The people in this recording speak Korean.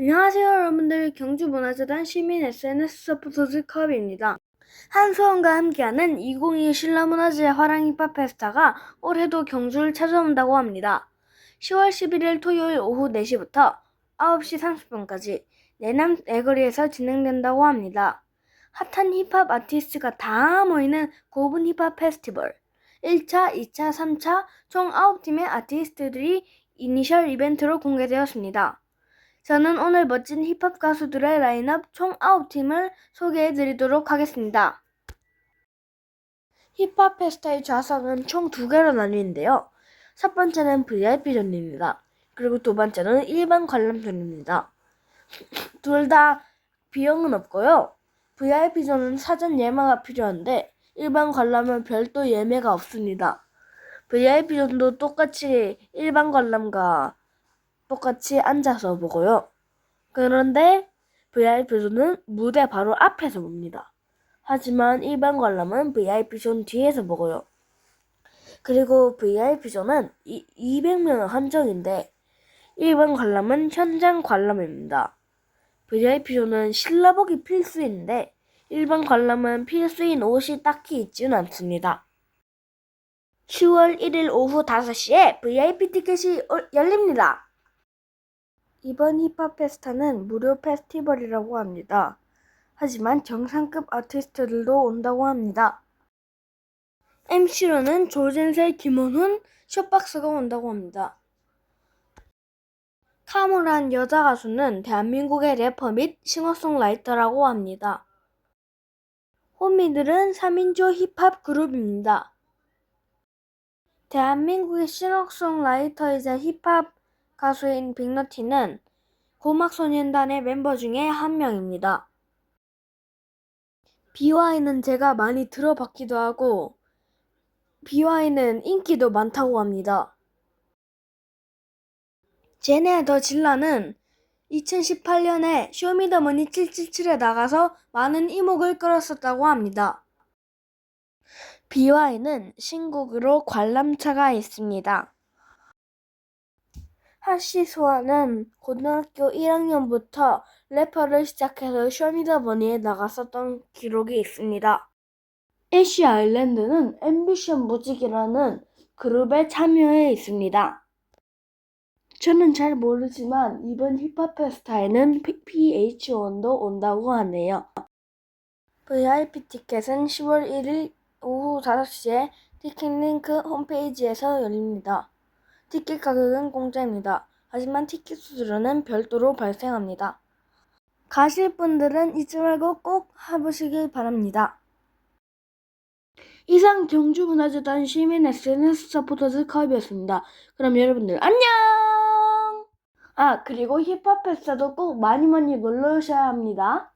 안녕하세요 여러분들 경주문화재단 시민 SNS 서포터즈 컵입니다. 한수원과 함께하는 2022 신라문화재 화랑 힙합 페스타가 올해도 경주를 찾아온다고 합니다. 10월 11일 토요일 오후 4시부터 9시 30분까지 내남 애거리에서 진행된다고 합니다. 핫한 힙합 아티스트가 다 모이는 고분 힙합 페스티벌 1차, 2차, 3차 총 9팀의 아티스트들이 이니셜 이벤트로 공개되었습니다. 저는 오늘 멋진 힙합 가수들의 라인업 총 9팀을 소개해 드리도록 하겠습니다. 힙합 페스타의 좌석은 총 두 개로 나뉘는데요. 첫 번째는 VIP 존입니다. 그리고 두 번째는 일반 관람 존입니다. 둘 다 비용은 없고요. VIP 존은 사전 예매가 필요한데 일반 관람은 별도 예매가 없습니다. VIP 존도 똑같이 일반 관람과 똑같이 앉아서 보고요. 그런데 VIP존은 무대 바로 앞에서 봅니다. 하지만 일반 관람은 VIP존 뒤에서 보고요. 그리고 VIP존은 200명 한정인데 일반 관람은 현장 관람입니다. VIP존은 신라복이 필수인데 일반 관람은 필수인 옷이 딱히 있지는 않습니다. 10월 1일 오후 5시에 VIP 티켓이 열립니다. 이번 힙합 페스타는 무료 페스티벌이라고 합니다. 하지만 정상급 아티스트들도 온다고 합니다. MC로는 조진세, 김원훈, 쇼박스가 온다고 합니다. 카모란 여자 가수는 대한민국의 래퍼 및 싱어송라이터라고 합니다. 호미들은 3인조 힙합 그룹입니다. 대한민국의 싱어송라이터이자 힙합 가수인 빅너티는 고막소년단의 멤버 중에 한 명입니다. BY는 제가 많이 들어봤기도 하고 BY는 인기도 많다고 합니다. 제네 더 질라는 2018년에 쇼미더머니 777에 나가서 많은 이목을 끌었었다고 합니다. BY는 신곡으로 관람차가 있습니다. 하시 소아는 고등학교 1학년부터 래퍼를 시작해서 쇼미더머니에 나갔었던 기록이 있습니다. 애쉬 아일랜드는 앰비션 무직이라는 그룹에 참여해 있습니다. 저는 잘 모르지만 이번 힙합 페스타에는 PH1도 온다고 하네요. VIP 티켓은 10월 1일 오후 5시에 티켓링크 홈페이지에서 열립니다. 티켓 가격은 공짜입니다. 하지만 티켓 수수료는 별도로 발생합니다. 가실 분들은 잊지 말고 꼭 해보시길 바랍니다. 이상 경주문화재단 시민 SNS 서포터즈 컵이었습니다. 그럼 여러분들 안녕! 아 그리고 힙합 페스타도 꼭 많이 많이 놀러 오셔야 합니다.